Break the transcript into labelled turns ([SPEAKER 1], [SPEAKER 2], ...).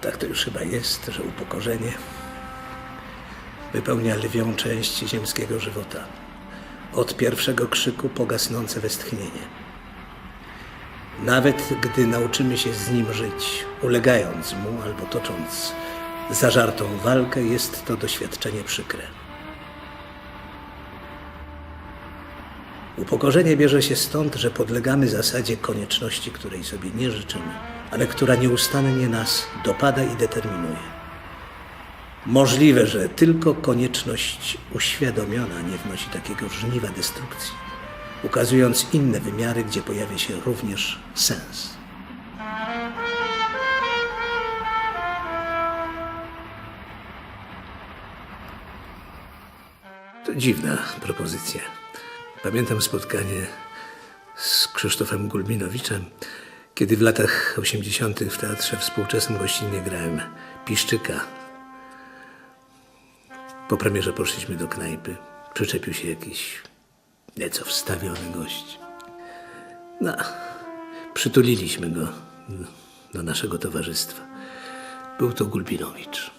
[SPEAKER 1] Tak to już chyba jest, że upokorzenie wypełnia lwią część ziemskiego żywota. Od pierwszego krzyku po gasnące westchnienie. Nawet gdy nauczymy się z nim żyć, ulegając mu albo tocząc zażartą walkę, jest to doświadczenie przykre. Upokorzenie bierze się stąd, że podlegamy zasadzie konieczności, której sobie nie życzymy, ale która nieustannie nas dopada i determinuje. Możliwe, że tylko konieczność uświadomiona nie wnosi takiego żniwa destrukcji, ukazując inne wymiary, gdzie pojawia się również sens. To dziwna propozycja. Pamiętam spotkanie z Krzysztofem Gulbinowiczem, kiedy w latach 80. w Teatrze Współczesnym gościnnie grałem Piszczyka. Po premierze poszliśmy do knajpy. Przyczepił się jakiś nieco wstawiony gość. No, przytuliliśmy go do naszego towarzystwa. Był to Gulbinowicz.